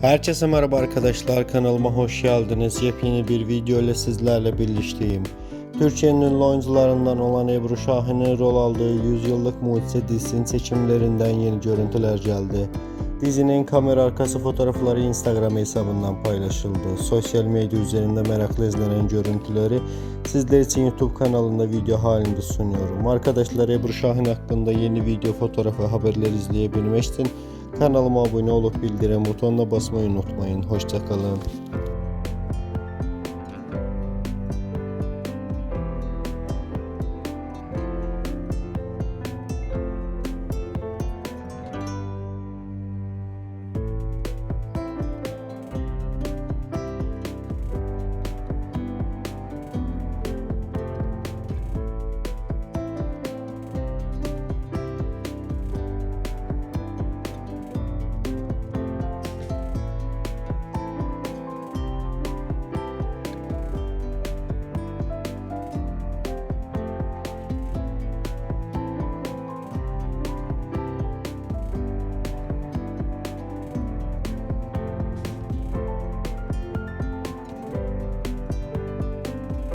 Herkese merhaba arkadaşlar kanalıma hoş geldiniz. Yepyeni bir video ile sizlerle birlikteyim. Türkiye'nin ünlü oyuncularından olan Ebru Şahin'in rol aldığı 100 Yıllık Mucize dizisinin seçimlerinden yeni görüntüler geldi. Dizinin kamera arkası fotoğrafları Instagram hesabından paylaşıldı. Sosyal medya üzerinde merakla izlenen görüntüleri sizler için YouTube kanalında video halinde sunuyorum. Arkadaşlar Ebru Şahin hakkında yeni video, fotoğraf ve haberler izleyebilmek için kanalıma abone olup bildirim butonuna basmayı unutmayın. Hoşçakalın.